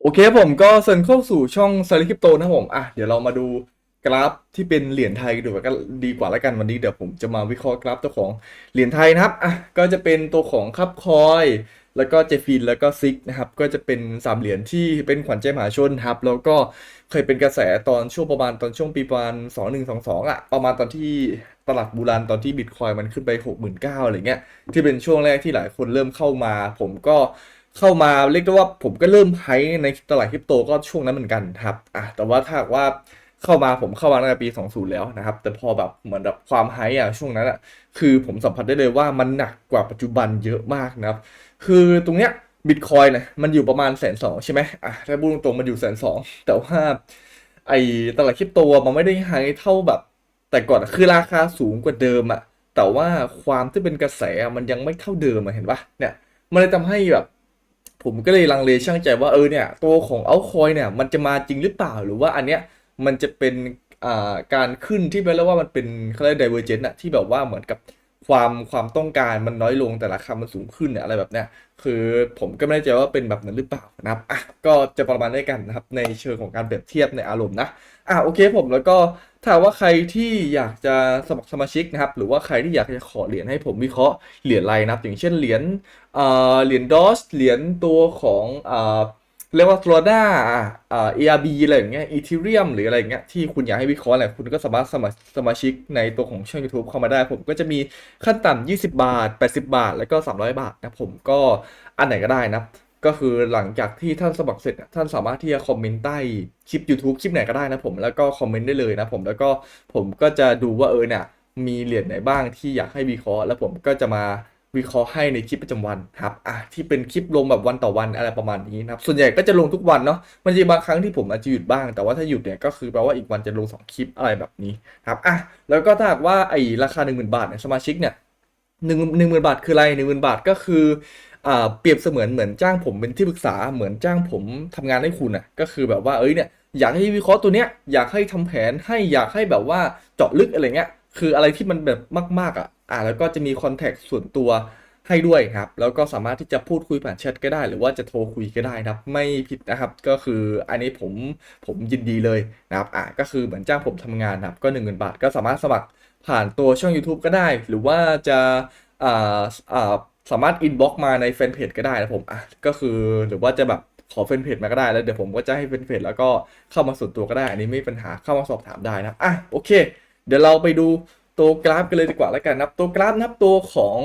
โอเคผมก็เซินเข้าสู่ช่องซาริคริปโตนะผมอะเดี๋ยวเรามาดูกราฟที่เป็นเหรียญไทยกันดูกันดีกว่าแล้วกันวันนี้เดี๋ยวผมจะมาวิเคราะห์กราฟตัวของเหรียญไทยนะครับอะก็จะเป็นตัวของคับคอยแล้วก็เจฟินแล้วก็ซิกนะครับก็จะเป็นสามเหรียญที่เป็นขวัญใจมหาชนครับแล้วก็เคยเป็นกระแสตอนช่วงประมาณตอนช่วงปีประมาณสองหนึ่งสองสองอะประมาณตอนที่ตลาดบูรันตอนที่บิตคอยมันขึ้นไปหกหมื่นเก้าอะไรเงี้ยที่เป็นช่วงแรกที่หลายคนเริ่มเข้ามา ผมก็ เข้ามาเรียกได้ว่าผมก็เริ่มไฮในตลาดคริปโตก็ช่วงนั้นเหมือนกันครับอะแต่ว่าถ้าว่าเข้ามาผมเข้ามาตั้งแต่ปี 20 แล้วนะครับ แต่พอแบบเหมือนแบบความไฮอะช่วงนั้นอะคือผมสัมผัสได้เลยว่ามันหนักกว่าปัจจุบันเยอะมากนะครับ คือตรงเนี้ยบิตคอยนี่ยมันอยู่ประมาณแสนสองใช่ไหมอะถ้าพูดตรงๆมันอยู่แสนสองแต่ว่าไอตลาดคริปโตมันไม่ได้ไฮเท่าแบบ แต่ก่อนคือราคาสูงกว่าเดิมอะแต่ว่าความที่เป็นกระแสมันยังไม่เท่าเดิมเห็นปะเนี่ยมันเลยทำให้แบบ ผมก็เลยลังเลช่างใจว่าเออเนี่ยตัวของเอาคอยเนี่ยมันจะมาจริงหรือเปล่าหรือว่าอันเนี้ยมันจะเป็นอ่าการขึ้นที่แปลว่ามันเป็นเขาเรียก divergent อะที่แบบว่าเหมือนกับ ความความต้องการมันน้อยลงแต่ราคามันสูงขึ้นเนี่ยอะไรแบบเนี้ยคือผมก็ไม่แน่ใจว่าเป็นแบบนั้นหรือเปล่านะครับอะก็จะประมาณได้กันนะครับในเชิงของการเปรียบเทียบในอารมณ์นะอะโอเคผมแล้วก็ถ้าว่าใครที่อยากจะสมัครสมาชิกนะครับหรือว่าใครที่อยากจะขอเหรียญให้ผมวิเคราะห์เหรียญอะไรนะครับอย่างเช่นเหรียญเอ่อเหรียญดอสเหรียญตัวของเอ่อ เรียกว่า Solana อ่าอ่า ARB อะไรอย่างเงี้ย Ethereum หรืออะไรอย่างเงี้ยที่คุณอยากให้วิเคราะห์อะไรคุณก็สามารถสมัครสมาชิกในตัวของช่อง YouTube เข้ามาได้ ผมก็จะมีขั้นต่ำ20 บาท 80 บาท แล้วก็ 300 บาทนะผมก็อันไหนก็ได้นะ ก็คือหลังจากที่ท่านสมัครเสร็จ ท่านสามารถที่จะคอมเมนต์ใต้คลิป YouTube คลิปไหนก็ได้นะผมแล้วก็คอมเมนต์ได้เลยนะผมแล้วก็ผมก็จะดูว่าเออเนี่ยมีเหรียญไหนบ้างที่อยากให้วิเคราะห์แล้วผมก็จะมา วิเคราะห์ให้ในคลิปประจำวันครับอะที่เป็นคลิปลงแบบวันต่อวันอะไรประมาณนี้นะครับส่วนใหญ่ก็จะลงทุกวันเนาะมันจะบางครั้งที่ผมอาจจะหยุดบ้าง แต่ว่าถ้าหยุดเนี่ยก็คือแปลว่าอีกวันจะลงสองคลิปอะไรแบบนี้ครับอะแล้วก็ถ้าหากว่าไอ้ราคา 1 0,000 บาทเนี่ยสมาชิกเนี่ยหนึ่งหนึ่งหมื่นบาทคืออะไรหนึ่งหมื่นบาทก็คืออ่าเปรียบเสมือนเหมือนจ้างผมเป็นที่ปรึกษาเหมือนจ้างผมทำงานให้คุณอะก็คือแบบว่าเอ้ยเนี่ยอยากให้วิเคราะห์ตัวเนี้ยอยากให้ทำแผนให้อยากให้แบบว่าเจาะลึกอะไรเงี้ย คืออะไรที่มันแบบมากๆอะอ่าแล้วก็จะมีคอนแทคส่วนตัวให้ด้วยครับ แล้วก็สามารถที่จะพูดคุยผ่านแชทก็ได้ หรือว่าจะโทรคุยก็ได้นะครับ ไม่ผิดนะครับ ก็คืออันนี้ผมผมยินดีเลยนะครับ อ่าก็คือเหมือนจ้างผมทำงานนะครับ ก็1 0,000บาท ก็สามารถสมัครผ่านตัวช่อง YouTube ก็ได้ หรือว่าจะอ่าอ่าสามารถอินบ็อกมาในแฟนเพจก็ได้นะผมอะก็คือหรือว่าจะแบบขอแฟนเพจมาก็ได้แล้วเดี๋ยวผมก็จะให้แฟนเพจแล้วก็เข้ามาส่วนตัวก็ได้ อันนี้ไม่มีปัญหาเข้ามาสอบถามได้นะอะโอเค เดี๋ยวเราไปดูตัวกราฟกันเลยดีกว่าแล้วกันนะครับตัวกราฟนับตัวของ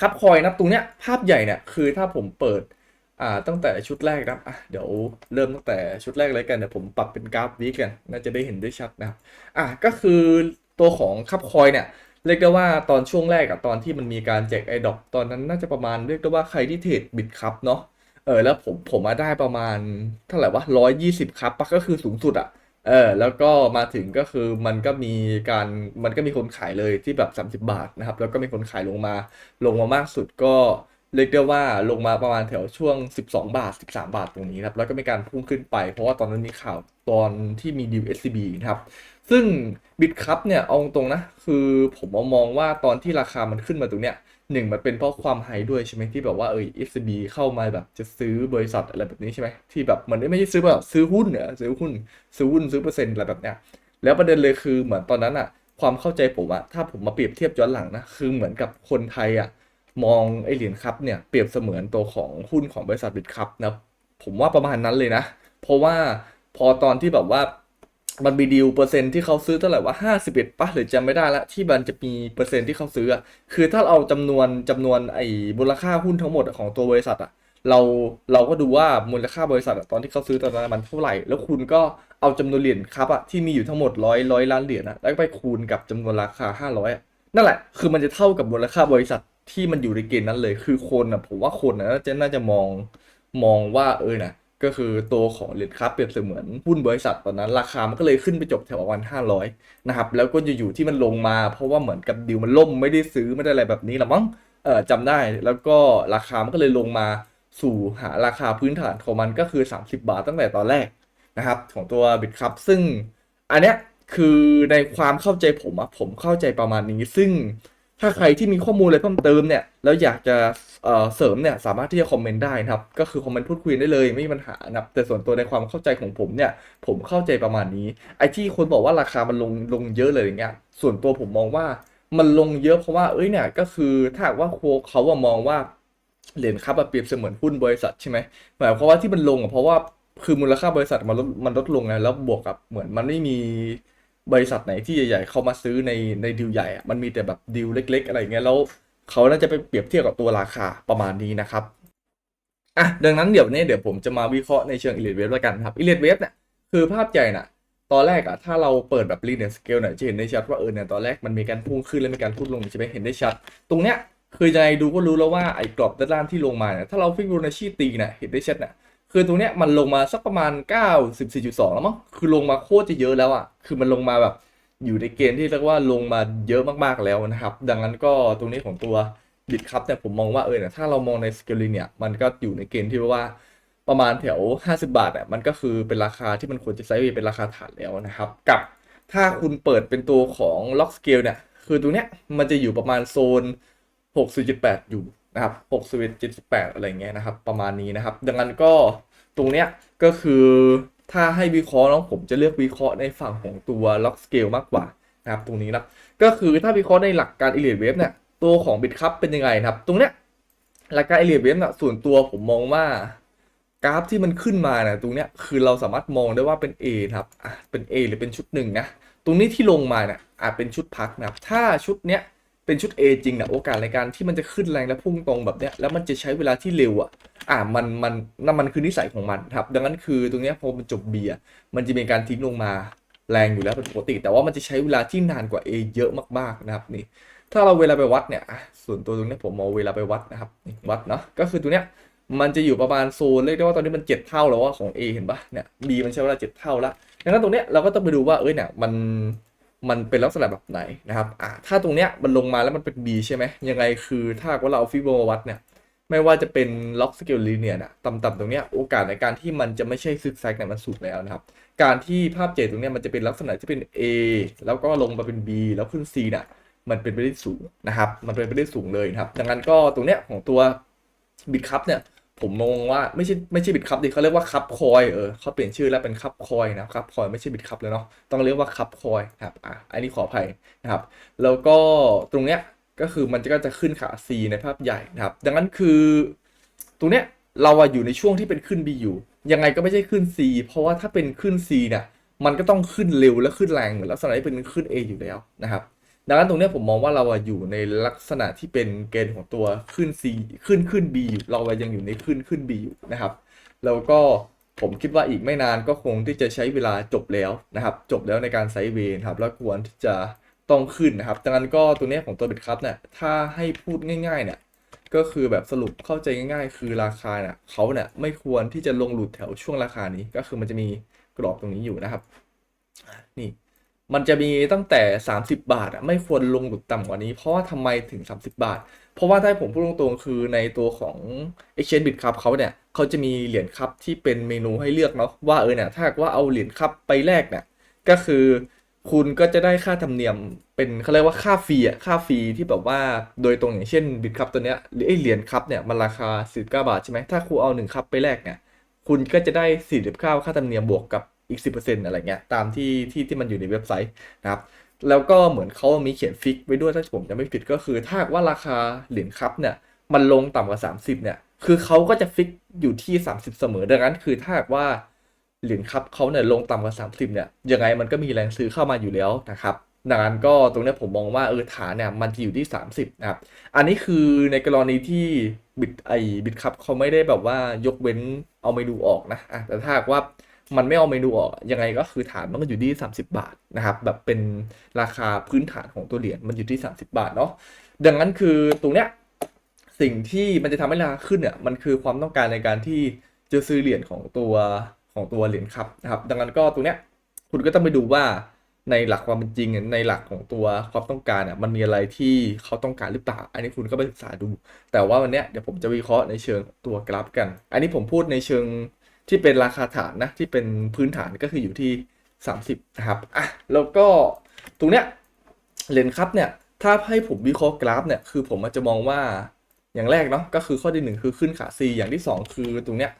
คับคอยนับตรงเนี้ยภาพใหญ่เนี่ยคือถ้าผมเปิดอ่าตั้งแต่ชุดแรกนะอะเดี๋ยวเริ่มตั้งแต่ชุดแรกเลยกันเดี๋ยวผมปรับเป็นกราฟวีกันน่าจะได้เห็นได้ชัดนะครับอะก็คือตัวของคับคอยเนี่ยเรียกได้ว่าตอนช่วงแรกอะตอนที่มันมีการแจกไอดอปตอนนั้นน่าจะประมาณเรียกได้ว่าใครที่เทรดบิตครับเนาะเออแล้วผมผมมาได้ประมาณเท่าไหร่วะร้อยยี่สิบครับปะก็คือสูงสุดอะ เออแล้วก็มาถึงก็คือมันก็มีการมันก็มีคนขายเลยที่แบบ 30 บาทนะครับ แล้วก็มีคนขายลงมา ลงมามากสุดก็เรียกได้ว่าลงมาประมาณแถวช่วง 12 บาท 13 บาทตรงนี้นครับแล้วก็มีการพุ่งขึ้นไป เพราะว่าตอนนั้นมีข่าวตอนที่มีดีล SCB นะครับ ซึ่งบิตคัพเนี่ยเอาตรงนะ คือผมมองว่าตอนที่ราคามันขึ้นมาตรงเนี้ย หนึ่งมันเป็นเพราะความไฮด้วยใช่ไหมที่แบบว่าเออ FCB เข้ามาแบบจะซื้อบริษัทอะไรแบบนี้ใช่ไหมที่แบบเหมันไม่ใช่ซื้อแบบซื้อหุ้นเนี่ยซื้อหุ้นซื้อหุ้นซื้อเปอร์เซ็นต์อะไรแบบเนี้ยแล้วประเด็นเลยคือเหมือนตอนนั้นอะความเข้าใจผมอะถ้าผมมาเปรียบเทียบย้อนหลังนะคือเหมือนกับคนไทยอะมองไอเหรียญคัพเนี่ยเปรียบเสมือนตัวของหุ้นของบริษัทบิตคัพนะผมว่าประมาณนั้นเลยนะ เพราะว่าพอตอนที่แบบว่า มันมีดีลเปอร์เซ็นต์ที่เขาซื้อเท่าไหร่ว่าห้าสิบเอ็ดป่ะหรือจำไม่ได้ละที่มันจะมีเปอร์เซ็นต์ที่เขาซื้ออะคือถ้าเราจำนวนจำนวนไอ้มูลค่าหุ้นทั้งหมดของตัวบริษัทอะเราเราก็ดูว่ามูลค่าบริษัทตอนที่เขาซื้อตอนนั้นมันเท่าไหร่ แล้วคุณก็เอาจำนวนเหรียญครับอะที่มีอยู่ทั้งหมดร้อยร้อยล้านเหรียญอะแล้วไปคูณกับจำนวนราคาห้าร้อยนั่นแหละ คือมันจะเท่ากับมูลค่าบริษัทที่มันอยู่ในเกณฑ์นั้นเลย คือคนอะผมว่าคนอะน่าจะน่าจะมองมองว่าเออนะ ก็คือตัวของเหรียญครับเปรียบเสมือนหุ้นบริษัทตอนนั้น ราคามันก็เลยขึ้นไปจบแถวประมาณ500นะครับแล้วก็อยู่ๆที่มันลงมาเพราะว่าเหมือนกับดิวมันล่มไม่ได้ซื้อไม่ได้อะไรแบบนี้หรอมั้งเออจำได้แล้วก็ราคามันก็เลยลงมาสู่หาราคาพื้นฐานของมันก็คือ 30 บาทตั้งแต่ตอนแรกนะครับของตัวบิตครับซึ่งอันเนี้ยคือในความเข้าใจผมอะผมเข้าใจประมาณนี้ซึ่ง ถ้าใครที่มีข้อมูลอะไรเพิ่มเติมเนี่ยแล้วอยากจะเสริมเนี่ยสามารถที่จะคอมเมนต์ได้นะครับ ก็คือคอมเมนต์พูดคุยได้เลยไม่มีปัญหานะแต่ส่วนตัวในความเข้าใจของผมเนี่ย ผมเข้าใจประมาณนี้ ไอ้ที่คนบอกว่าราคามันลงลงเยอะเลยอย่างเงี้ยส่วนตัวผมมองว่ามันลงเยอะเพราะว่าเอ้ยเนี่ยก็คือถ้าว่าคเขาว่ามองว่าเหรียญครับเปรียบเสมือนหุ้นบริษัทใช่ไหมหมายความว่าที่มันลงอะเพราะว่าคือมูลค่าบริษัทมันลดมันลดลงไงแล้วบวกกับเหมือนมันไม่มี บริษัทไหนที่ใหญ่ๆ เข้ามาซื้อในในดีลใหญ่อะมันมีแต่แบบดีลเล็ก ๆ อะไรเงี้ยแล้วเขาน่าจะไปเปรียบเทียบกับตัวราคาประมาณนี้นะครับอะดังนั้นเดี๋ยวนี้เดี๋ยวผมจะมาวิเคราะห์ในเชิงอิเลียดเวฟแล้วกันครับอิเลียดเวฟเนี่ยคือภาพใหญ่น่ะตอนแรกอะถ้าเราเปิดแบบ linear scale เนี่ยจะเห็นได้ชัดว่าเออเนี่ยตอนแรกมันมีการพุ่งขึ้นแล้วมีการพุ่งลงใช่ไหมเห็นได้ชัด ตรงเนี้ยคือยังไงดูก็รู้แล้วว่าไอ้กรอบด้านล่างที่ลงมาเนี่ยถ้าเราฟิกโบนัชชีตีเนี่ยเห็นได้ชัดเนี่ย คือตรงเนี้ยมันลงมาสักประมาณ 94.2 แล้วมั้งคือลงมาโคตรจะเยอะแล้วอะคือมันลงมาแบบอยู่ในเกณฑ์ที่เรียกว่าลงมาเยอะมากๆแล้วนะครับ ดังนั้นก็ตรงนี้ของตัวบิตครับเนี่ยผมมองว่าเออเนี่ยถ้าเรามองในสเกลเนี่ยมันก็อยู่ในเกณฑ์ที่ว่าประมาณแถว 50 บาทอะมันก็คือเป็นราคาที่มันควรจะไซด์เวย์เป็นราคาฐานแล้วนะครับ กับถ้าคุณเปิดเป็นตัวของล็อกสเกลเนี่ยคือตัวเนี้ยมันจะอยู่ประมาณโซน6.78อยู่ นะครับ6.78อะไรเงี้ยนะครับ ประมาณนี้นะครับ ดังนั้นก็ตรงเนี้ยก็คือถ้าให้วิเคราะห์เนาะผมจะเลือกวิเคราะห์ในฝั่งของตัวล็อกสเกลมากกว่านะครับตรงนี้นะก็คือถ้าวิเคราะห์ในหลักการอิเลียดเวฟเนี่ยตัวของบิตคัพเป็นยังไงนะครับ ตรงเนี้ยหลักการอิเลียดเวฟเนี่ยส่วนตัวผมมองว่ากราฟที่มันขึ้นมาเนี่ยตรงเนี้ยคือเราสามารถมองได้ว่าเป็น A นะครับเป็น A หรือเป็นชุดหนึ่งนะตรงนี้ที่ลงมาเนี่ยอาจเป็นชุดพักนะครับถ้าชุดเนี้ย เป็นชุด A จริงนะโอกาสในการที่มันจะขึ้นแรงและพุ่งตรงแบบเนี้ยแล้วมันจะใช้เวลาที่เร็วอะอะมันมันนั่นมันคือนิสัยของมันครับ ดังนั้นคือตรงเนี้ยพอมันจบ B อะมันจะมีการทิ้งลงมาแรงอยู่แล้วเป็นปกติ แต่ว่ามันจะใช้เวลาที่นานกว่า A เยอะมากๆนะครับนี่ถ้าเราเวลาไปวัดเนี่ยส่วนตัวตรงเนี้ยผมเอาเวลาไปวัดนะครับวัดเนาะก็คือตัวเนี้ยมันจะอยู่ประมาณโซนเรียกได้ว่าตอนนี้มันเจ็ดเท่าแล้วว่าของ A เห็นปะเนี่ย B มันใช้เวลาเจ็ดเท่าละดังนั้นตรงเนี้ยเราก็ต้องไปดูว่าเอ้ยเนี่ยมัน มันเป็นลักษณะแบบไหนนะครับอ่าถ้าตรงเนี้ยมันลงมาแล้วมันเป็น B ใช่ไหมยังไงคือถ้าว่าเราเอาฟิโบมาวัดเนี่ยไม่ว่าจะเป็นล็อกสเกลลีเนียนะต่ำๆตรงเนี้ยโอกาสในการที่มันจะไม่ใช่ซึกแซกเนี่ยมันสูงแล้วนะครับ การที่ภาพเจตรงเนี้ยมันจะเป็นลักษณะที่เป็น A แล้วก็ลงมาเป็น B แล้วขึ้น C น่ะมันเป็นไปได้สูงนะครับ มันเป็นไปได้สูงเลยนะครับ ดังนั้นก็ตรงเนี้ยของตัวบิตคัพเนี่ย ผมมองว่าไม่ใช่ไม่ใช่บิตคัพดิเขาเรียกว่าคัพคอยเออเขาเปลี่ยนชื่อแล้วเป็นคัพคอยนะครับคอยไม่ใช่บิตคัพแล้วเนาะต้องเรียกว่าคัพคอยครับอะอันนี้ขออภัยนะครับ แล้วก็ตรงเนี้ยก็คือมันก็จะขึ้นขา C ในภาพใหญ่นะครับ ดังนั้นคือตรงเนี้ยเราอะอยู่ในช่วงที่เป็นขึ้น B อยู่ยังไงก็ไม่ใช่ขึ้น C เพราะว่าถ้าเป็นขึ้น C เนี่ยมันก็ต้องขึ้นเร็วและขึ้นแรงเหมือนลักษณะที่เป็นขึ้น A อยู่แล้วนะครับ ดังนั้นตรงเนี้ยผมมองว่าเราอะอยู่ในลักษณะที่เป็นเกณฑ์ของตัวขึ้น C ขึ้นขึ้น B อยู่เราอะยังอยู่ในขึ้นขึ้น B อยู่นะครับ แล้วก็ผมคิดว่าอีกไม่นานก็คงที่จะใช้เวลาจบแล้วนะครับ จบแล้วในการไซด์เวนครับแล้วควรที่จะต้องขึ้นนะครับดังนั้นก็ตัวเนี้ยของตัวบิตคัพเนี่ยถ้าให้พูดง่ายๆเนี่ยก็คือแบบสรุปเข้าใจง่ายๆ คือราคาเนี่ยเขาเนี่ยไม่ควรที่จะลงหลุดแถวช่วงราคานี้ก็คือมันจะมีกรอบตรงนี้อยู่นะครับ มันจะมีตั้งแต่ 30 บาทอะไม่ควรลงหลุดต่ำกว่านี้ เพราะว่าทำไมถึง 30 บาท เพราะว่าถ้าผมพูดตรงๆคือในตัวของ Exchange Bit Cup เขาเนี่ยเขาจะมีเหรียญคัพที่เป็นเมนูให้เลือกเนาะว่าเออเนี่ยถ้าว่าเอาเหรียญคัพไปแลกเนี่ยก็คือคุณก็จะได้ค่าธรรมเนียมเป็นเขาเรียกว่าค่าฟรีอะค่าฟรีที่แบบว่าโดยตรงอย่างเช่นบิตคัพตัวเนี้ยหรือไอเหรียญคัพเนี่ยมันราคา19บาทใช่ไหมถ้าคุณเอาหนึ่งคัพไปแลกเนี่ยคุณก็จะได้49ค่าธรรมเนียมบวกกับ อีก 10%อะไรเงี้ยตามที่ที่ที่มันอยู่ในเว็บไซต์นะครับแล้วก็เหมือนเขามีเขียนฟิกไว้ด้วยถ้าผมจะไม่ผิดก็คือ ถ้าว่าราคาเหรียญคัพเนี่ยมันลงต่ำกว่า 30เนี่ยคือเขาก็จะฟิกอยู่ที่ 30 เสมอดังนั้น คือถ้าว่าเหรียญคัพเขาเนี่ยลงต่ำกว่า 30เนี่ยยังไงมันก็มีแรงซื้อเข้ามาอยู่แล้วนะครับดังนั้นก็ตรงนี้ผมมองว่าเออฐานเนี่ยมันจะอยู่ที่ 30นะครับอันนี้คือในกรณีที่บิตไอบิตคัพเขาไม่ได้แบบว่ายกเว้นเอาเมนูออกนะอะแต่ถ้าว่า มันไม่เอาเมนูออกยังไงก็คือฐานมันก็อยู่ที่ 30 บาทนะครับแบบเป็นราคาพื้นฐานของตัวเหรียญมันอยู่ที่ 30 บาทเนาะดังนั้นคือตรงเนี้ยสิ่งที่มันจะทำให้ราคาขึ้นเนี่ยมันคือความต้องการในการที่จะซื้อเหรียญของตัวของตัวเหรียญครับนะครับ ดังนั้นก็ตรงเนี้ยคุณก็ต้องไปดูว่าในหลักความเป็นจริงในหลักของตัวความต้องการเนี่ยมันมีอะไรที่เขาต้องการหรือเปล่า อันนี้คุณก็ไปศึกษาดู แต่ว่าวันเนี้ยเดี๋ยวผมจะวิเคราะห์ในเชิงตัวกราฟกัน อันนี้ผมพูดในเชิง ที่เป็นราคาฐานนะที่เป็นพื้นฐานก็คืออยู่ที่ 30 นะครับอะแล้วก็ตรงเนี้ยเหรียญครับเนี่ยถ้าให้ผมวิเคราะห์กราฟเนี่ยคือผมอาจจะมองว่าอย่างแรกเนาะก็คือข้อที่หนึ่งคือขึ้นขา C อย่างที่สองคือตรงเนี้ย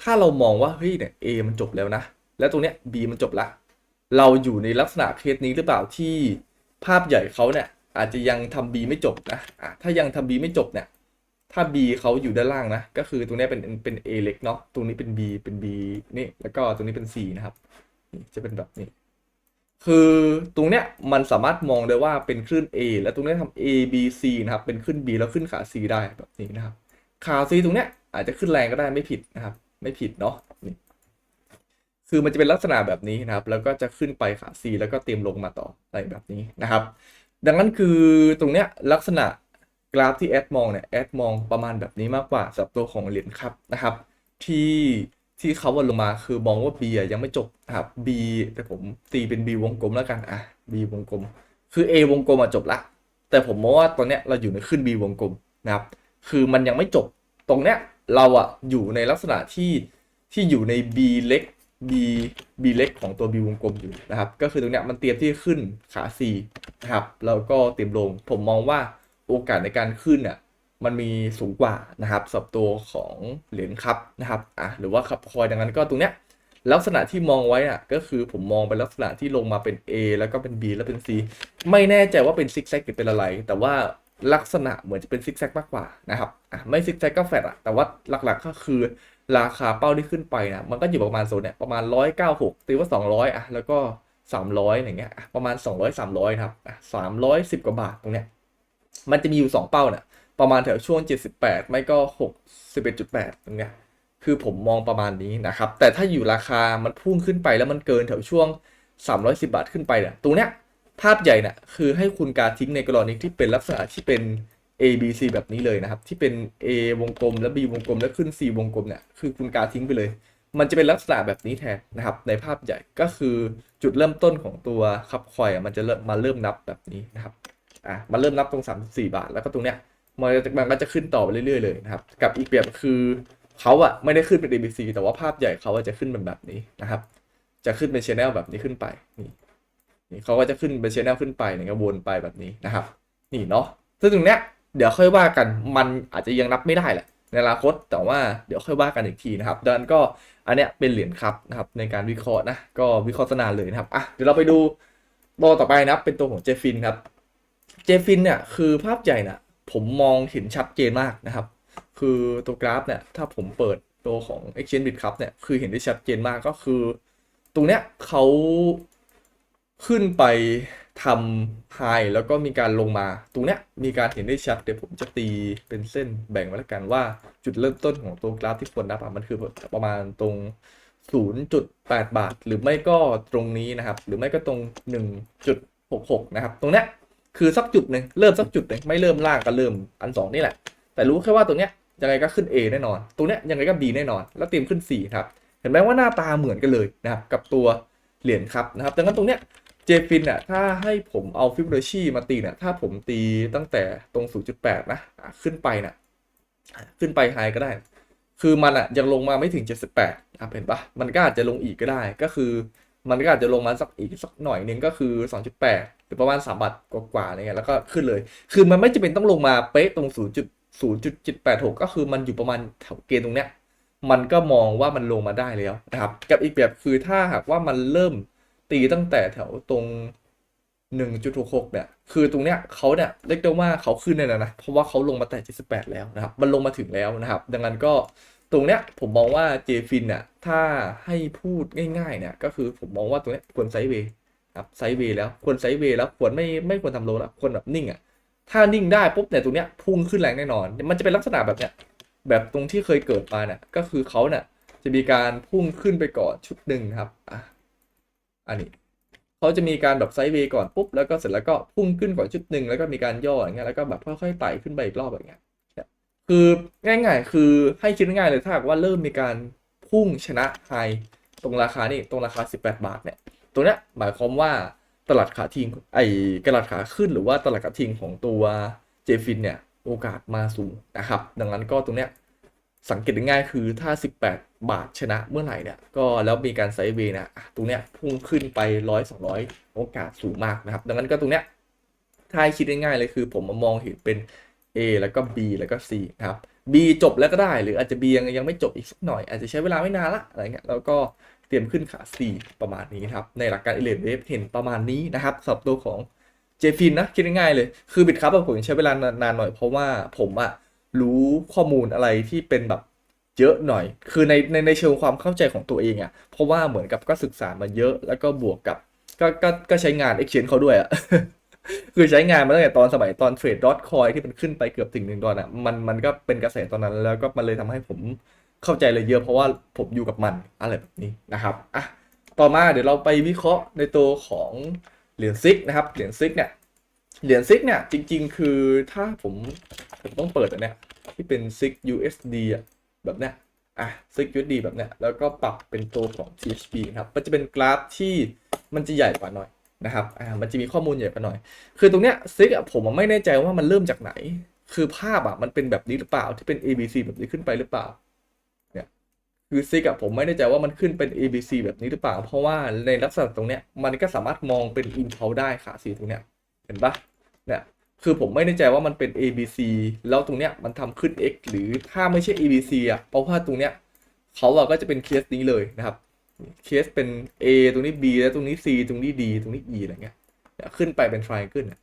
ถ้าเรามองว่าเฮ้ยเนี่ย A มันจบแล้วนะ แล้วตรงเนี้ย B มันจบละ เราอยู่ในลักษณะเคสนี้หรือเปล่าที่ภาพใหญ่เขาเนี่ยอาจจะยังทำ B ไม่จบนะอะถ้ายังทำ B ไม่จบเนี่ย ถ้า B เขาอยู่ด้านล่างนะ ก็คือตรงนี้เป็นเป็น A เล็กเนาะ ตรงนี้เป็น B เป็น B นี่ แล้วก็ตรงนี้เป็น C นะครับ จะเป็นแบบนี้ คือตรงเนี้ยมันสามารถมองได้ว่าเป็นคลื่น A แล้วตรงนี้ยทำ A B C นะครับ เป็นขึ้น B แล้วขึ้นขา C ได้แบบนี้นะครับ ขา C ตรงเนี้ยอาจจะขึ้นแรงก็ได้ไม่ผิดนะครับ ไม่ผิดเนาะนี่คือมันจะเป็นลักษณะแบบนี้นะครับ แล้วก็จะขึ้นไปขา C แล้วก็เตรียมลงมาต่ออะไรแบบนี้นะครับ ดังนั้นคือตรงเนี้ยลักษณะ กราฟที่แอดมองเนี่ยแอดมองประมาณแบบนี้มากกว่าสำหรับตัวของเหรียญครับนะครับ ที่ที่เขาวนลงมาคือมองว่า B อะยังไม่จบครับ B แต่ผมตีเป็น B วงกลมแล้วกันอะ B วงกลม คือ A วงกลมอะจบละ แต่ผมมองว่าตอนเนี้ยเราอยู่ในขึ้น B วงกลมนะครับ คือมันยังไม่จบตรงเนี้ยเราอะอยู่ในลักษณะที่ที่อยู่ใน B เล็ก B B เล็กของตัว B วงกลมอยู่นะครับ ก็คือตรงเนี้ยมันเตรียมที่ขึ้นขา C นะครับแล้วก็เตรียมลงผมมองว่า โอกาสในการขึ้นอะมันมีสูงกว่านะครับสำหรับตัวของเหรียญคัพนะครับอะหรือว่าคับคอยดังนั้นก็ตรงเนี้ยลักษณะที่มองไว้อะก็คือผมมองเป็นลักษณะที่ลงมาเป็น A แล้วก็เป็น B แล้วเป็น C ไม่แน่ใจว่าเป็นซิกแซกหรือเป็นอะไร แต่ว่าลักษณะเหมือนจะเป็นซิกแซกมากกว่านะครับอะไม่ซิกแซกก็แฟดอะแต่ว่าหลักๆก็คือราคาเป้าที่ขึ้นไปนะมันก็อยู่ประมาณโซนเนี่ยประมาณ 196ตีว่า 200อะแล้วก็ 300อย่างเงี้ยประมาณ 200 300นะครับอะ310 กว่าบาทตรงเนี้ย มันจะมีอยู่2เป้าเนี่ยประมาณแถวช่วง 78 ไม่ก็61.8ตรงเนี้ยคือผมมองประมาณนี้นะครับ แต่ถ้าอยู่ราคามันพุ่งขึ้นไปแล้วมันเกินแถวช่วง 310 บาทขึ้นไปเนี่ยตรงเนี้ยภาพใหญ่เนี่ยคือให้คุณการทิ้งในกรณีที่เป็นลักษณะที่เป็น A B C แบบนี้เลยนะครับ ที่เป็น A วงกลม แล้ว B วงกลม แล้วขึ้น C วงกลมเนี่ยคือคุณการทิ้งไปเลย มันจะเป็นลักษณะแบบนี้แทนนะครับ ในภาพใหญ่ก็คือจุดเริ่มต้นของตัวคับคอยมันจะมาเริ่มนับแบบนี้นะครับ อะมาเริ่มนับตรง 34 บาท แล้วก็ตรงเนี้ยมันมันก็จะขึ้นต่อไปเรื่อยๆเลยนะครับ กับอีกแบบคือเขาอะไม่ได้ขึ้นเป็น ABC แต่ว่าภาพใหญ่เขาจะขึ้นเป็นแบบนี้นะครับ จะขึ้นเป็นชแนลแบบนี้ขึ้นไปนี่นี่เขาก็จะขึ้นเป็นชแนลขึ้นไปเนี่ยก็วนไปแบบนี้นะครับ นี่เนาะซึ่งตรงเนี้ยเดี๋ยวค่อยว่ากันมันอาจจะยังนับไม่ได้แหละในอนาคตแต่ว่าเดี๋ยวค่อยว่ากันอีกทีนะครับดังนั้นก็อันเนี้ยเป็นเหรียญครับนะครับในการวิเคราะห์นะก็วิเคราะห์สนานเลยนะครับอะเดี๋ยวเราไปดูตัวต่อไปนะครับเป็นตัวของเจฟินครับ เจฟินเนี่ยคือภาพใหญ่น่ะผมมองเห็นชัดเจนมากนะครับ คือตัวกราฟเนี่ยถ้าผมเปิดตัวของ Exchange Bit ครับเนี่ยคือเห็นได้ชัดเจนมากก็คือ ตรงเนี้ยเขาขึ้นไปทำไฮแล้วก็มีการลงมา ตรงเนี้ยมีการเห็นได้ชัด เดี๋ยวผมจะตีเป็นเส้นแบ่งไว้แล้วกันว่าจุดเริ่มต้นของตัวกราฟที่ควรนับมันคือประมาณตรง 0.8 บาท หรือไม่ก็ตรงนี้นะครับ หรือไม่ก็ตรง 1.66 นะครับ ตรงเนี้ย คือสักจุดหนึ่งเริ่มสักจุดหนึ่งไม่เริ่มล่างก็เริ่มอันสองนี่แหละ แต่รู้แค่ว่าตรงเนี้ยยังไงก็ขึ้น A แน่นอนตรงเนี้ยยังไงก็ B แน่นอน แล้วเตรียมขึ้น 4 ครับ เห็นไหมว่าหน้าตาเหมือนกันเลยนะครับ กับตัวเหรียญครับนะครับ ดังนั้นตรงเนี้ยเจฟินอะถ้าให้ผมเอาฟิบโบนัชชีมาตีเนี่ย ถ้าผมตีตั้งแต่ตรง 0.8 นะอะขึ้นไปนะ่ะ ขึ้นไปไฮก็ได้ คือมันอะยังลงมาไม่ถึง 78อะเห็นปะมันก็อาจจะลงอีกก็ได้ ก็คือ มันก็อาจจะลงมาสักอีกสักหน่อยหนึงก็คือ 2.8 หรือประมาณ3บาทกว่าๆอะไรเงี้ยแล้วก็ขึ้นเลย คือมันไม่จำเป็นต้องลงมาเป๊ะตรง0.0.786 ก็คือมันอยู่ประมาณแถวเกณฑ์ตรงเนี้ยมันก็มองว่ามันลงมาได้แล้วนะครับ กับอีกแบบคือถ้าหากว่ามันเริ่มตีตั้งแต่แถวตรง 1.66 เนี่ย คือตรงเนี้ยเขาเนี่ยเรียกได้ว่าเขาขึ้นเลยนะนะ เพราะว่าเขาลงมาแต่ 78 แล้วนะครับ มันลงมาถึงแล้วนะครับ ดังนั้นก็ ตรงเนี้ยผมมองว่าเจฟินเนี่ยถ้าให้พูดง่ายๆเนี่ยก็คือผมมองว่าตรงเนี้ยควรไซด์เวย์ครับไซด์เวย์แล้วควรไซด์เวย์แล้วควรไม่ไม่ควรทำโลแล้วควรแบบนิ่งอะถ้านิ่งได้ปุ๊บเนี่ยตรงเนี้ยพุ่งขึ้นแรงแน่นอน มันจะเป็นลักษณะแบบเนี้ยแบบตรงที่เคยเกิดมาเนี่ยก็คือเขาเนี่ยจะมีการพุ่งขึ้นไปก่อนชุดหนึ่งครับอะอันนี้เขาจะมีการแบบไซด์เวย์ก่อนปุ๊บแล้วก็เสร็จแล้วก็พุ่งขึ้นก่อนชุดหนึ่งแล้วก็มีการย่ออย่างเงี้ยแล้วก็แบบค่อยๆไต่ขึ้นไปอีกรอบอย่างเงี้ย คือง่ายๆ คือให้คิดง่ายๆเลยถ้าหากว่าเริ่มมีการพุ่งชนะไฮตรงราคานี่ตรงราคา 18 บาทเนี่ยตรงเนี้ยหมายความว่าตลาดขาทิ้งไอ้ตลาดขาขึ้นหรือว่าตลาดขาทิ้งของตัวเจฟินเนี่ยโอกาสมาสูงนะครับ ดังนั้นก็ตรงเนี้ยสังเกตง่ายคือถ้า 18 บาทชนะเมื่อไหร่เนี่ยก็แล้วมีการไซด์เวย์นะตรงเนี้ยพุ่งขึ้นไป100 200โอกาสสูงมากนะครับ ดังนั้นก็ตรงเนี้ยถ้าให้คิดง่ายๆเลยคือผมมองเห็นเป็น A แล้วก็ B แล้วก็ C นะครับ B จบแล้วก็ได้ หรืออาจจะ B ยังยังไม่จบอีกสักหน่อย อาจจะใช้เวลาไม่นานละอะไรเงี้ยแล้วก็เตรียมขึ้นขา C ประมาณนี้ครับ ในหลักการ e l e v a t e เห็นประมาณนี้นะครับสำหรับตัวของเจฟินนะคิดง่ายๆเลยคือบิตครับผมใช้เวลานานหน่อยเพราะว่าผมอะรู้ข้อมูลอะไรที่เป็นแบบเยอะหน่อย คือในในในเชิงความเข้าใจของตัวเองอะเพราะว่าเหมือนกับก็ศึกษามาเยอะแล้วก็บวกกับ ก็ก็ก็ใช้งาน Exchange เขาด้วยอะ คือใช้งานมาตั้งแต่ตอนสมัยตอนเทรดดอทคอยที่มันขึ้นไปเกือบถึงหนึ่งดอลลาร์มันมันก็เป็นกระแสตอนนั้นแล้วก็มันเลยทำให้ผมเข้าใจเลยเยอะเพราะว่าผมอยู่กับมันอะไรแบบนี้นะครับอะต่อมาเดี๋ยวเราไปวิเคราะห์ในตัวของเหรียญซิกนะครับเหรียญซิกเนี่ยเหรียญซิกเนี่ยจริง ๆ คือถ้าผมผมต้องเปิดอันเนี้ยที่เป็นซิก USD อะแบบเนี้ยอะซิก USD แบบเนี้ยแล้วก็ปรับเป็นตัวของ THP นะครับมันจะเป็นกราฟที่มันจะใหญ่กว่าหน่อย นะครับ อ่า มันจะมีข้อมูลใหญ่กว่าหน่อย คือตรงเนี้ยซิกอะผมไม่แน่ใจว่ามันเริ่มจากไหน คือภาพอะมันเป็นแบบนี้หรือเปล่าที่เป็น ABC แบบนี้ขึ้นไปหรือเปล่า เนี่ย คือซิกอะผมไม่แน่ใจว่ามันขึ้นเป็น ABC แบบนี้หรือเปล่า เพราะว่าในลักษณะตรงเนี้ยมันก็สามารถมองเป็น i n p u l ได้ขาสีตรงเนี้ย เห็นปะเนี่ย คือผมไม่แน่ใจว่ามันเป็น ABC แล้วตรงเนี้ยมันทำขึ้น X หรือถ้าไม่ใช่ ABC อะเพราะว่าตรงเนี้ยเขาอะก็จะเป็นเคสนี้เลยนะครับ เคสเป็น A ตรงนี้ B แล้วตรงนี้ C ตรงนี้ D ตรงนี้ E อะไรเงี้ยขึ้นไปเป็น triangle เนี่ย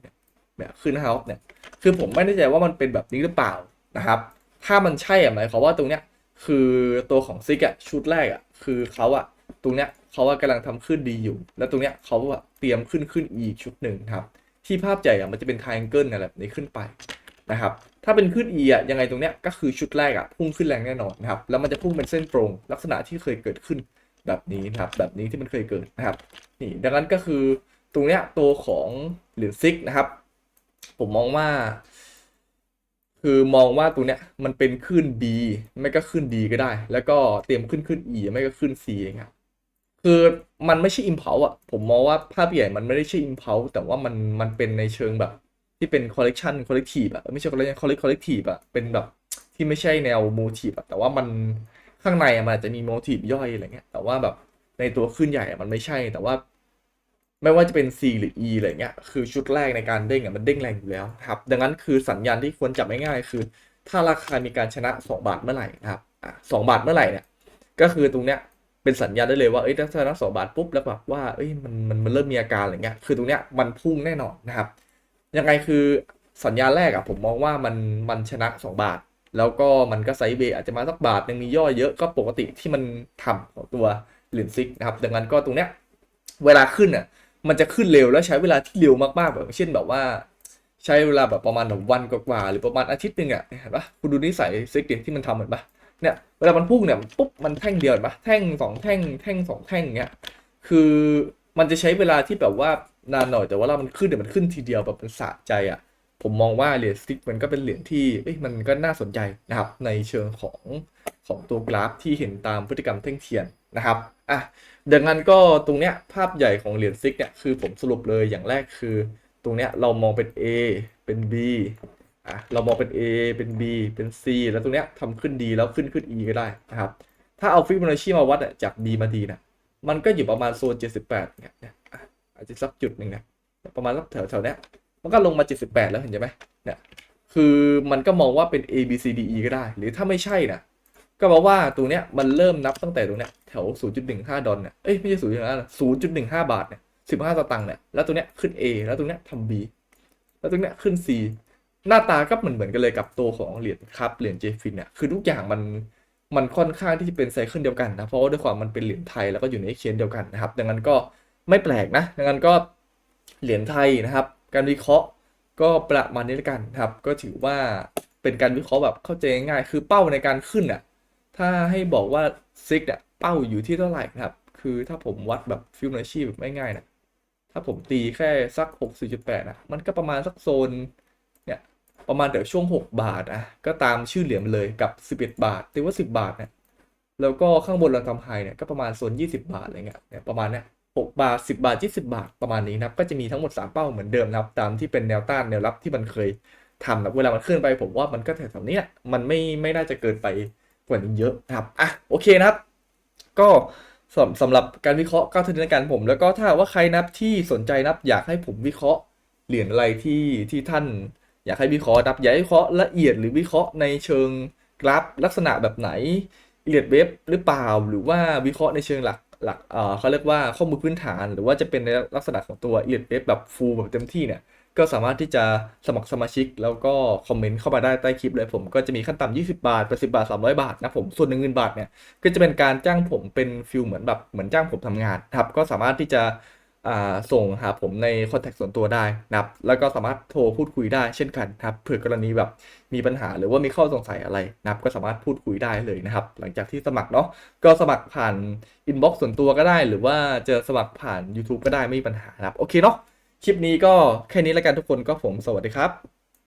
เนี่ยขึ้น house เนี่ยคือผมไม่แน่ใจว่ามันเป็นแบบนี้หรือเปล่านะครับ ถ้ามันใช่อะหมายความว่าตรงเนี้ยคือตัวของซิกอะชุดแรกอะคือเขาอะตรงเนี้ยเขาว่ากำลังทำขึ้นดีอยู่ แล้วตรงเนี้ยเขาอะเตรียมขึ้นขึ้นอีกชุดหนึ่งครับ ที่ภาพใหญ่อะมันจะเป็น triangle อะไรแบบนี้ขึ้นไปนะครับ ถ้าเป็นขึ้น E อะยังไงตรงเนี้ยก็คือชุดแรกอะพุ่งขึ้นแรงแน่นอนนะครับ แล้วมันจะพุ่งเป็นเส้นตรง ลักษณะที่เคยเกิดขึ้น แบบนี้นะครับ แบบนี้ที่มันเคยเกิดนะครับนี่ดังนั้นก็คือตรงเนี้ยตัวของเหรียญซิกนะครับ ผมมองว่า คือมองว่าตรงเนี้ยมันเป็นขึ้น B ไม่ก็ขึ้น D ก็ได้ แล้วก็เตรียมขึ้นขึ้น E ไม่ก็ขึ้น C เองครับคือมันไม่ใช่ impulse อะผมมองว่าภาพใหญ่มันไม่ได้ใช่ impulse แต่ว่ามันมันเป็นในเชิงแบบที่เป็น collection collective อะไม่ใช่ collection collective อะเป็นแบบที่ไม่ใช่แนว motive อะแต่ว่ามัน ข้างในมันอาจจะมี motive ย่อยอะไรเงี้ย แต่ว่าแบบในตัวขึ้นใหญ่มันไม่ใช่ แต่ว่า ไม่ว่าจะเป็น C หรือ E อะไรเงี้ย คือชุดแรกในการเด้งอะมันเด้งแรงอยู่แล้วครับ ดังนั้นคือสัญญาณที่ควรจับง่ายๆคือ ถ้าราคามีการชนะ 2 บาทเมื่อไหร่นะครับอะสบาทเมื่อไหร่เนี่ย ก็คือตรงเนี้ยเป็นสัญญาณได้เลยว่า เอ้ยถ้าชนะสองบาทปุ๊บแล้วแบบว่า เอ้ยมันมันมันเริ่มมีอาการอะไรเงี้ย คือตรงเนี้ยมันพุ่งแน่นอนนะครับ ยังไงคือสัญญาณแรกอะผมมองว่ามันมันชนะ 2 บาท แล้วก็มันก็ไซด์เวย์อาจจะมาสักบาทหนึงมีย่อเยอะก็ปกติที่มันทำของตัวเหรียญซิกนะครับ ดังนั้นก็ตรงเนี้ยเวลาขึ้นอะมันจะขึ้นเร็วแล้วใช้เวลาที่เร็วมากๆแบบเช่นแบบว่า ใช้เวลาแบบประมาณวันกว่าๆหรือประมาณอาทิตย์หนึ่งอะเห็นปะคุณดูนิสัยซิกดิที่มันทำเห็นปะเนี่ยเวลามันพุ่งเนี่ยปุ๊บมันแท่งเดียวเห็นปะแท่งสองแท่งแท่งสองแท่งอย่างเงี้ยคือมันจะใช้เวลาที่แบบว่านานหน่อยแต่ว่าเรามันขึ้นเดี๋ยวมันขึ้นทีเดียวแบบมันสะใจอะ ผมมองว่าเหรียญสติ๊กมันก็เป็นเหรียญที่มันก็น่าสนใจนะครับ ในเชิงของของตัวกราฟที่เห็นตามพฤติกรรมแท่งเทียนนะครับอะดังนั้นก็ตรงเนี้ยภาพใหญ่ของเหรียญซิกเนี่ยคือผมสรุปเลยอย่างแรกคือ ตรงเนี้ยเรามองเป็น A เป็น B อะเรามองเป็น A เป็น B เป็น C แล้วตรงเนี้ยทำขึ้นดีแล้วขึ้นขึ้น E ก็ได้นะครับถ้าเอาฟิบโบนัชชีมาวัดจาก B มา D นะมันก็อยู่ประมาณโซน 78เนี่ยเนี่ยอะอาจจะสักจุดหนึ่งนี่ยประมาณสักแถวแถวเนี้ย มันก็ลงมา 78 แล้วเห็นไหมเนี่ยคือมันก็มองว่าเป็น A B C D E ก็ได้ หรือถ้าไม่ใช่นะก็บอกว่าตัวเนี้ยมันเริ่มนับตั้งแต่ตรงเนี้ยแถว 0.15 ดอลเนี่ยเอ้ยไม่ใช่0.15 0.15 บาทเนี่ย15สตางค์เนี่ยแล้วตัวเนี้ยขึ้น A แล้วตรงเนี้ยทำ B แล้วตรงเนี้ยขึ้น C หน้าตาก็เหมือนเหมือนกันเลยกับตัวของเหรียญครับเหรียญเจฟินเนี่ยคือทุกอย่างมันมันค่อนข้างที่จะเป็นไซเคิลเดียวกันนะเพราะว่าด้วยความมันเป็นเหรียญไทยแล้วก็อยู่ในเชนเดียวกันนะครับ ดังนั้นก็ไม่แปลกนะ ดังนั้นก็เหรียญไทยนะครับ การวิเคราะห์ก็ประมาณนี้แล้วกันครับ ก็ถือว่าเป็นการวิเคราะห์แบบเข้าใจง่ายคือเป้าในการขึ้นอะถ้าให้บอกว่าซิกอะเป้าอยู่ที่เท่าไหร่นะครับ คือถ้าผมวัดแบบฟิวนาชีแบบไม่ง่ายๆนะถ้าผมตีแค่สัก 64.8นะมันก็ประมาณสักโซนเนี่ยประมาณเดี๋ยวช่วง 6 บาทอะก็ตามชื่อเหรียญเลยกับ 11 บาทตีว่า 10 บาทเนี่ยแล้วก็ข้างบนเราทำไฮเนี่ยก็ประมาณโซน 20 บาทอะไรเงี้ยเนี่ยประมาณเนี้ย 6 บาท 10 บาท 20 บาทประมาณนี้นะครับ ก็จะมีทั้งหมด 3 เป้าเหมือนเดิมนะครับ ตามที่เป็นแนวต้านแนวรับที่มันเคยทำนะเวลามันขึ้นไปผมว่ามันก็แถวๆนี้มันไม่ไม่น่าจะเกินไปกว่านี้เยอะนะครับอะโอเคนะครับ ก็สำสำหรับการวิเคราะห์ก็เท่านี้กันผม แล้วก็ถ้าว่าใครนับที่สนใจนับอยากให้ผมวิเคราะห์เหรียญอะไรที่ที่ท่านอยากให้วิเคราะห์นับอยากให้วิเคราะห์ละเอียดหรือวิเคราะห์ในเชิงกราฟลักษณะแบบไหนเหรียญเว็บหรือเปล่าหรือว่าวิเคราะห์ในเชิงหลัก หลักเออเขาเรียกว่าข้อมูลพื้นฐาน หรือว่าจะเป็นในลักษณะของตัวเอียดเว็บแบบฟูลแบบเต็มที่เนี่ย ก็สามารถที่จะสมัครสมาชิก แล้วก็คอมเมนต์เข้ามาได้ใต้คลิปเลยผมก็จะมีขั้นต่ำ20 บาท 80 บาท 300 บาทนะผมส่วนหนึ่งเงินบาทเนี่ยก็จะเป็นการจ้างผมเป็นฟิลเหมือนแบบเหมือนจ้างผมทำงานครับก็สามารถที่จะ ส่งหาผมในคอนแทคส่วนตัวได้นะครับ แล้วก็สามารถโทรพูดคุยได้เช่นกันนะครับเผื่อกรณีแบบมีปัญหาหรือว่ามีข้อสงสัยอะไรนะครับ ก็สามารถพูดคุยได้เลยนะครับ หลังจากที่สมัครเนาะก็สมัครผ่านอินบ็อกซ์ส่วนตัวก็ได้ หรือว่าจะสมัครผ่าน YouTube ก็ได้ไม่มีปัญหานะครับโอเคเนาะคลิปนี้ก็แค่นี้แล้วกันทุกคนก็ผมสวัสดีครับ